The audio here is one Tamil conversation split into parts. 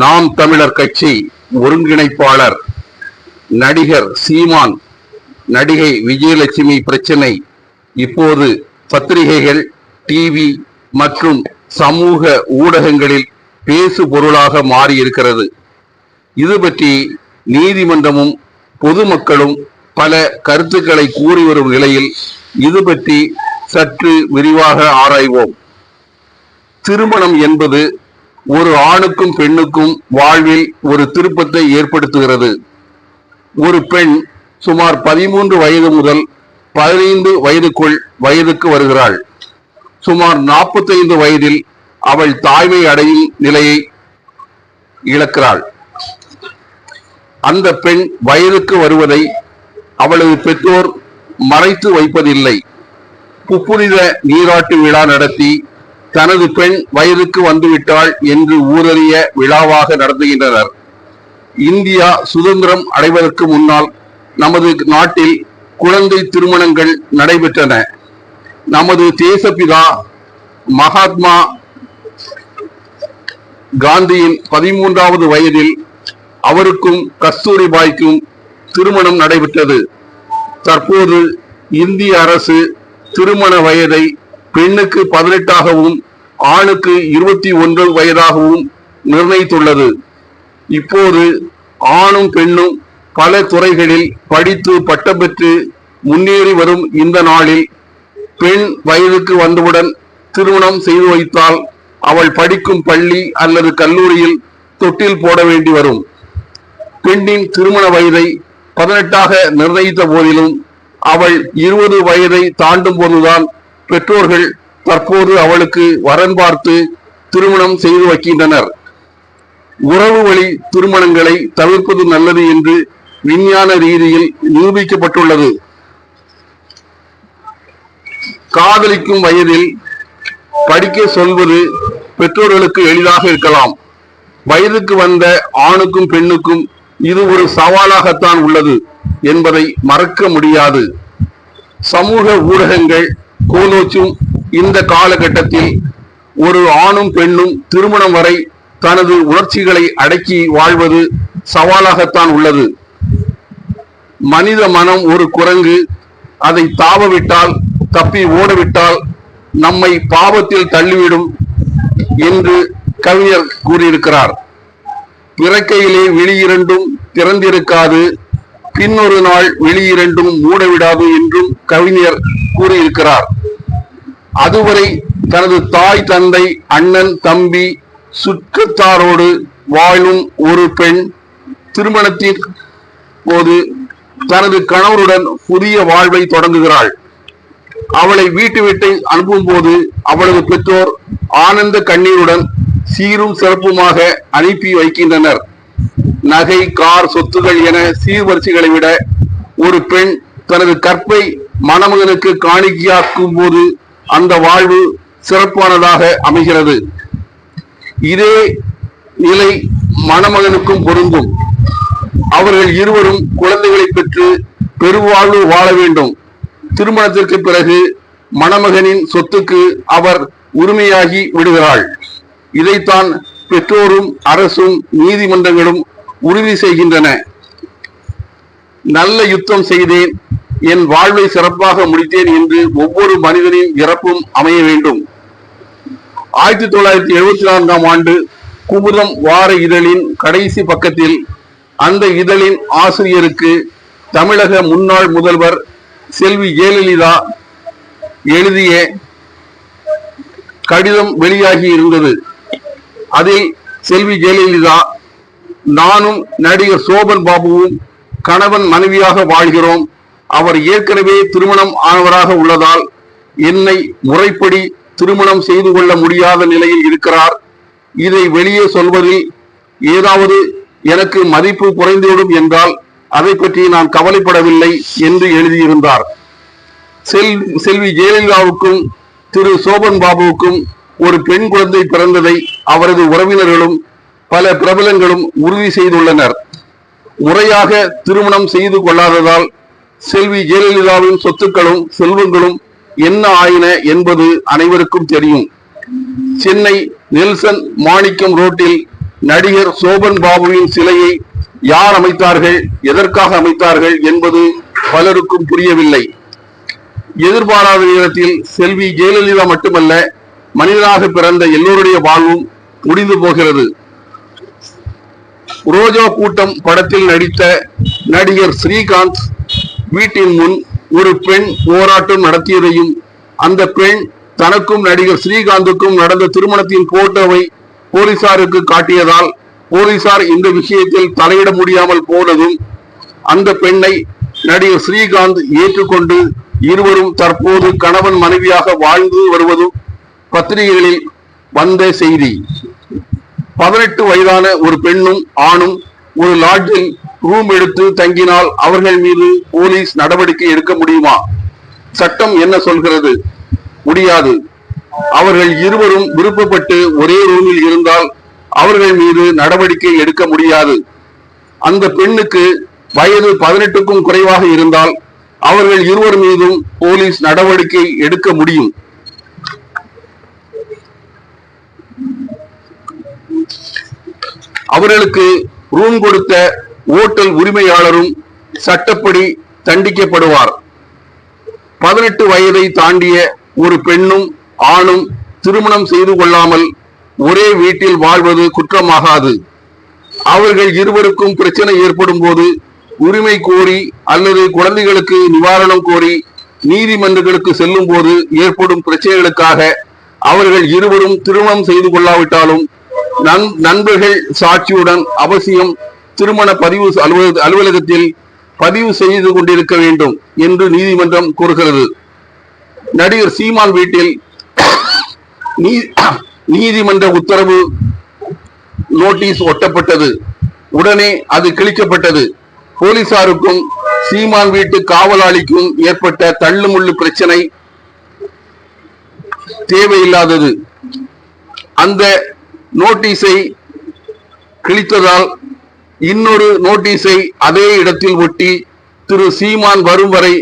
நாம் தமிழர் கட்சி ஒருங்கிணைப்பாளர் நடிகர் சீமான் நடிகை விஜயலட்சுமி பிரச்சனை இப்போது பத்திரிகைகள் டிவி மற்றும் சமூக ஊடகங்களில் பேசு பொருளாக மாறியிருக்கிறது. இது பற்றி நீதிமன்றமும் பொதுமக்களும் பல கருத்துக்களை கூறி வரும் நிலையில் இது பற்றி சற்று விரிவாக ஆராய்வோம். திருமணம் என்பது ஒரு ஆணுக்கும் பெண்ணுக்கும் வாழ்வில் ஒரு திருப்பத்தை ஏற்படுத்துகிறது. ஒரு பெண் சுமார் பதிமூன்று வயது முதல் பதினைந்து வயதுக்குள் வயதுக்கு வருகிறாள். சுமார் நாற்பத்தைந்து வயதில் அவள் தாய்மை அடையும் நிலையை இழக்கிறாள். அந்த பெண் வயதுக்கு வருவதை அவளது பெற்றோர் மறைத்து வைப்பதில்லை. புப்புனித நீராட்டு விழா நடத்தி தனது பெண் வயதுக்கு வந்துவிட்டாள் என்று ஊரறிய விழாவாக நடத்துகின்றனர் இந்தியா சுதந்திரம் அடைவதற்கு முன்னால் நமது நாட்டில் குழந்தை திருமணங்கள் நடைபெற்றன. நமது தேசப்பிதா மகாத்மா காந்தியின் பதிமூன்றாவது வயதில் அவருக்கும் கஸ்தூரிபாய்க்கும் திருமணம் நடைபெற்றது. தற்போது இந்திய அரசு திருமண வயதை பெண்ணுக்கு பதினெட்டாகவும் ஆணுக்கு இருபத்தி ஒன்று வயதாகவும் நிர்ணயித்துள்ளது. இப்போது ஆணும் பெண்ணும் பல துறைகளில் படித்து பட்டம் பெற்று முன்னேறி வரும் இந்த நாளில் பெண் வயதுக்கு வந்தவுடன் திருமணம் செய்து வைத்தால் அவள் படிக்கும் பள்ளி அல்லது கல்லூரியில் தொட்டில் போட வேண்டி வரும். பெண்ணின் திருமண வயதை பதினெட்டாக நிர்ணயித்த போதிலும் அவள் இருபது வயதை தாண்டும் போதுதான் பெற்றோர்கள் தற்போது அவளுக்கு வரன் பார்த்து திருமணம் செய்து வைக்கின்றனர். உறவு வழி திருமணங்களை தவிர்ப்பது நல்லது என்று விஞ்ஞான ரீதியில் நிரூபிக்கப்பட்டுள்ளது. காதலிக்கும் வயதில் படிக்க சொல்வது பெற்றோர்களுக்கு எளிதாக இருக்கலாம். வயதுக்கு வந்த ஆணுக்கும் பெண்ணுக்கும் இது ஒரு சவாலாகத்தான் உள்ளது என்பதை மறக்க முடியாது. சமூக ஊடகங்கள் கோலோச்சும் இந்த காலகட்டத்தில் ஒரு ஆணும் பெண்ணும் திருமணம் வரை தனது உணர்ச்சிகளை அடக்கி வாழ்வது சவாலாகத்தான் உள்ளது. மனித மனம் ஒரு குரங்கு அதை தாவவிட்டால் தப்பி ஓடவிட்டால் நம்மை பாவத்தில் தள்ளிவிடும் என்று கவிஞர் கூறியிருக்கிறார். பிறக்கையிலே வெளியிரண்டும் திறந்திருக்காது பின்னொரு நாள் வெளியிரண்டும் மூடவிடாது என்றும் கவிஞர் கூறியிருக்கிறார். அதுவரை தனது தாய் தந்தை அண்ணன் தம்பி சுற்றத்தாரோடு வாழும் ஒரு பெண் திருமணத்தின் போது தனது கணவருடன் புதிய வாழ்வை தொடங்குகிறாள். அவளை வீட்டு விட்டு அனுப்பும் போது அவளது பெற்றோர் ஆனந்த கண்ணீருடன் சீரும் சிறப்புமாக அனுப்பி வைக்கின்றனர். நகை கார் சொத்துகள் என சீர்வரிசைகளை விட ஒரு பெண் தனது கற்பை மணமகனுக்கு காணிக்கையாக்கும் போது அந்த வாழ்வு சிறப்பானதாக அமைகிறது. இதே நிலை மணமகனுக்கும் பொருந்தும். அவர்கள் இருவரும் குழந்தைகளை பெற்று பெருவாழ்வு வாழ வேண்டும். திருமணத்திற்கு பிறகு மணமகனின் சொத்துக்கு அவர் உரிமையாகி விடுகிறாள். இதைத்தான் பெற்றோரும் அரசும் நீதிமன்றங்களும் உறுதி செய்கின்றன. நல்ல யுத்தம் செய்தேன். என் வாழ்வை சிறப்பாக முடித்தேன் என்று ஒவ்வொரு மனிதனின் இறப்பும் அமைய வேண்டும். ஆயிரத்தி தொள்ளாயிரத்தி எழுபத்தி நான்காம் ஆண்டு குமுதம் வார இதழின் கடைசி பக்கத்தில் அந்த இதழின் ஆசிரியருக்கு தமிழக முன்னாள் முதல்வர் செல்வி ஜெயலலிதா எழுதிய கடிதம் வெளியாகி இருந்தது. அதில் செல்வி ஜெயலலிதா நானும் நடிகர் சோபன் பாபுவும் கணவன் மனைவியாக வாழ்கிறோம். அவர் ஏற்கனவே திருமணம் ஆனவராக உள்ளதால் என்னை முறைப்படி திருமணம் செய்து கொள்ள முடியாத நிலையில் இருக்கிறார். இதை வெளியே சொல்வதில் ஏதாவது எனக்கு மதிப்பு குறைந்துவிடும் என்றால் அதை பற்றி நான் கவலைப்படவில்லை என்று எழுதியிருந்தார். செல் செல்வி ஜெயலலிதாவுக்கும் திரு சோபன் பாபுவுக்கும் ஒரு பெண் குழந்தை பிறந்ததை அவரது உறவினர்களும் பல பிரபலங்களும் உறுதி செய்துள்ளனர். முறையாக திருமணம் செய்து கொள்ளாததால் செல்வி ஜெயலலிதாவின் சொத்துக்களும் செல்வங்களும் என்ன ஆயின என்பது அனைவருக்கும் தெரியும். சென்னை நெல்சன் மாணிக்கம் ரோட்டில் நடிகர் சோபன் பாபுவின் சிலையை யார் அமைத்தார்கள் எதற்காக அமைத்தார்கள் என்பது பலருக்கும் புரியவில்லை. எதிர்பாராத நேரத்தில் செல்வி ஜெயலலிதா மட்டுமல்ல மனிதனாக பிறந்த எல்லோருடைய வாழ்வும் முடிந்து போகிறது. ரோஜா கூட்டம் படத்தில் நடித்த நடிகர் ஸ்ரீகாந்த் வீட்டின் முன் ஒரு பெண் போராட்டம் நடத்தியதையும் அந்த பெண் தனக்கும் நடிகர் ஸ்ரீகாந்துக்கும் நடந்த திருமணத்தின் போட்டோவை போலீசாருக்கு காட்டியதால் போலீசார் இந்த விஷயத்தில் தலையிட முடியாமல் போனதும் அந்த பெண்ணை நடிகர் ஸ்ரீகாந்த் ஏற்றுக்கொண்டு இருவரும் தற்போது கணவன் மனைவியாக வாழ்ந்து வருவதும் பத்திரிகைகளில் வந்த செய்தி. பதினெட்டு வயதான ஒரு பெண்ணும் ஆணும் ஒரு லாட்ஜில் ரூம் எடுத்து தங்கினால் அவர்கள் மீது போலீஸ் நடவடிக்கை எடுக்க முடியுமா? சட்டம் என்ன சொல்கிறது? முடியாது. அவர்கள் இருவரும் விருப்பப்பட்டு ஒரே ரூமில் இருந்தால் அவர்கள் மீது நடவடிக்கை எடுக்க முடியாது. அந்த பெண்ணுக்கு வயது பதினெட்டுக்கும் குறைவாக இருந்தால் அவர்கள் இருவர் மீதும் போலீஸ் நடவடிக்கை எடுக்க முடியும். அவர்களுக்கு ரூம் கொடுத்த ஓட்டல் உரிமையாளரும் சட்டப்படி தண்டிக்கப்படுவார். பதினெட்டு வயதை தாண்டிய ஒரு பெண்ணும் ஆணும் திருமணம் செய்து கொள்ளாமல் ஒரே வீட்டில் வாழ்வது குற்றமாகாது. அவர்கள் இருவருக்கும் பிரச்சனை ஏற்படும் போது உரிமை கோரி அல்லது குழந்தைகளுக்கு நிவாரணம் கோரி நீதிமன்றங்களுக்கு செல்லும் போது ஏற்படும் பிரச்சனைகளுக்காக அவர்கள் இருவரும் திருமணம் செய்து கொள்ளாவிட்டாலும் நண்பர்கள் சாட்சியுடன் அவசியம் திருமண பதிவு அலுவலக அலுவலகத்தில் பதிவு செய்து கொண்டிருக்க வேண்டும் என்று நீதிமன்றம் கூறுகிறது. நடிகர் சீமான் வீட்டில் நீ- நீதிமன்ற உத்தரவு நோட்டீஸ் ஒட்டப்பட்டது. உடனே அது கிழிக்கப்பட்டது. போலீசாருக்கும் சீமான் வீட்டு காவலாளிக்கும் ஏற்பட்ட தள்ளுமுள்ளு பிரச்சனை தேவையில்லாதது. அந்த நோட்டீஸை கிழித்ததால் இன்னொரு நோட்டீஸை அதே இடத்தில் ஒட்டி திரு சீமான் வரும் வரை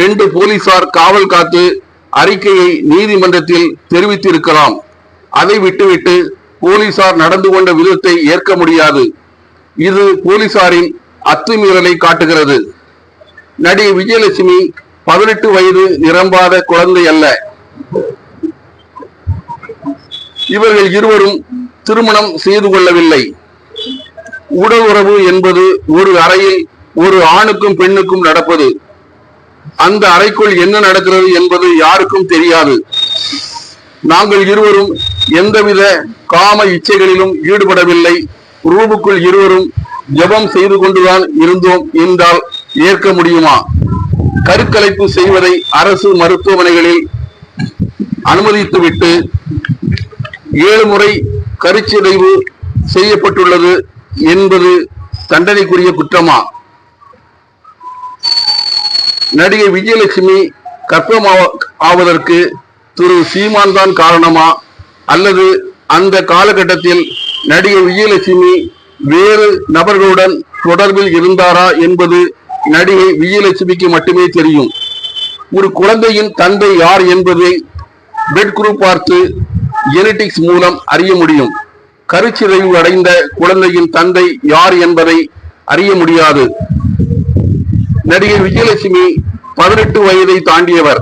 ரெண்டு போலீசார் காவல் காத்து அறிக்கையை நீதிமன்றத்தில் தெரிவித்திருக்கலாம். அதை விட்டுவிட்டு போலீசார் நடந்து கொண்ட விதத்தை ஏற்க முடியாது. இது போலீசாரின் அத்துமீறலை காட்டுகிறது. நடிகை விஜயலட்சுமி பதினெட்டு வயது நிரம்பாத குழந்தை அல்ல இவர்கள் இருவரும் திருமணம் செய்து கொள்ளவில்லை. உடல் உறவு என்பது ஒரு அறையில் ஒரு ஆணுக்கும் பெண்ணுக்கும் நடப்பது. அந்த அறைக்குள் என்ன நடக்கிறது என்பது யாருக்கும் தெரியாது. நாங்கள் இருவரும் எந்தவித காம இச்சைகளிலும் ஈடுபடவில்லை. ரூபுக்குள் இருவரும் ஜெபம் செய்து கொண்டுதான் இருந்தோம் என்றால் ஏற்க முடியுமா? கருக்கலைப்பு செய்வதை அரசு மருத்துவமனைகளில் அனுமதித்துவிட்டு ஏழு முறை கருச்சிதைவு செய்யப்பட்டுள்ளது. என்பது தண்டனைக்குரிய குற்றமா? நடிகை விஜயலட்சுமி கற்பம் ஆவதற்கு திரு சீமான் தான் காரணமா? அல்லது அந்த காலகட்டத்தில் நடிகை விஜயலட்சுமி வேறு நபர்களுடன் தொடர்பில் இருந்தாரா என்பது நடிகை விஜயலட்சுமிக்கு மட்டுமே தெரியும். ஒரு குழந்தையின் தந்தை யார் என்பதை பெட் குரூப் பார்த்து ஜெனடிக்ஸ் மூலம் அறிய முடியும். கருச்சிதைவு அடைந்த குழந்தையின் தந்தை யார் என்பதை அறிய முடியாது. நடிகை விஜயலட்சுமி பதினெட்டு வயதை தாண்டியவர்.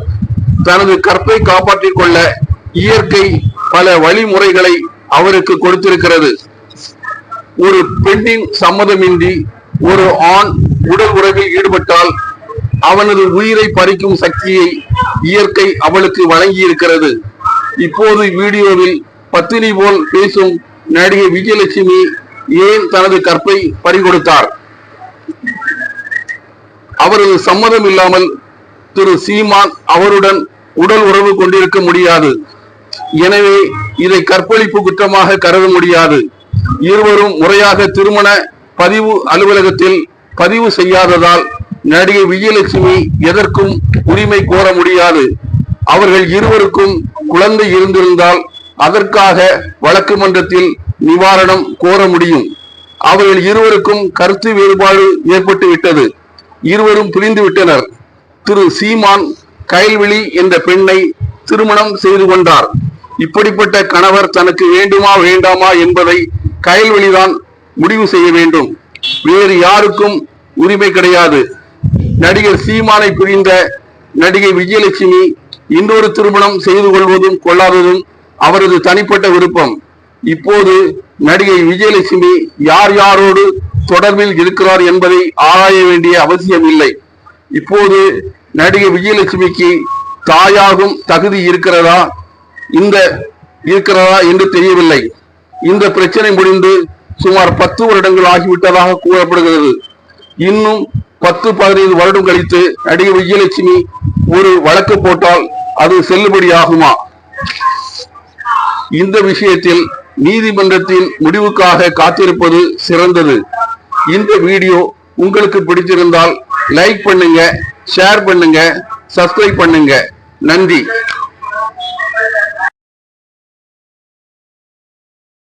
தனது கற்பை காப்பாற்றிக் கொள்ள இயற்கை பல வழிமுறைகளை அவருக்கு கொடுத்திருக்கிறது. ஒரு பெண்ணின் சம்மதமின்றி ஒரு ஆண் உடல் உறவில் ஈடுபட்டால் அவனது உயிரை பறிக்கும் சக்தியை இயற்கை அவளுக்கு வழங்கி இருக்கிறது இப்போது வீடியோவில் பத்தினி போல் பேசும் நடிகை விஜயலட்சுமி ஏன் தனது கற்பை பறிகொடுத்தார்? அவரது சம்மதம் இல்லாமல் திரு சீமான் அவருடன் உடல் உறவு கொண்டிருக்க முடியாது. எனவே இதை கற்பழிப்பு குற்றமாக கருத முடியாது. இருவரும் முறையாக திருமண பதிவு அலுவலகத்தில் பதிவு செய்யாததால் நடிகை விஜயலட்சுமி எதற்கும் உரிமை கோர முடியாது. அவர்கள் இருவருக்கும் குழந்தை இருந்திருந்தால் அதற்காக வழக்கு மன்றத்தில் நிவாரணம் கோர முடியும். அவர்கள் இருவருக்கும் கருத்து வேறுபாடு ஏற்பட்டு விட்டது. இருவரும் பிரிந்து விட்டனர். திரு. சீமான் கயல்விழி என்ற பெண்ணை திருமணம் செய்து கொண்டார். இப்படிப்பட்ட கணவர் தனக்கு வேண்டுமா வேண்டாமா என்பதை கயல்வெளிதான் முடிவு செய்ய வேண்டும். வேறு யாருக்கும் உரிமை கிடையாது. நடிகர் சீமானை பிரிந்த நடிகை விஜயலட்சுமி இன்னொரு திருமணம் செய்து கொள்வதும் கொள்ளாததும் அவரது தனிப்பட்ட விருப்பம். இப்போது நடிகை விஜயலட்சுமி யார் யாரோடு தொடர்பில் இருக்கிறார் என்பதை ஆராய வேண்டிய அவசியம் இல்லை இப்போது நடிகை விஜயலட்சுமிக்கு தாயாகும் தகுதி இருக்கிறதா? இந்த இருக்கிறதா என்று தெரியவில்லை. இந்த பிரச்சனை முடிந்து சுமார் பத்து வருடங்கள் ஆகிவிட்டதாக கூறப்படுகிறது. இன்னும் பத்து பதினைந்து வருடம் கழித்து நடிகை விஜயலட்சுமி ஒரு வழக்கு போட்டால் அது செல்லுபடியாகுமா? இந்த விஷயத்தில் நீதிமன்றத்தின் முடிவுக்காக காத்திருப்பது சிறந்தது. இந்த வீடியோ உங்களுக்கு பிடிச்சிருந்தால் லைக் பண்ணுங்க ஷேர் பண்ணுங்க சப்ஸ்கிரைப் பண்ணுங்க. நன்றி.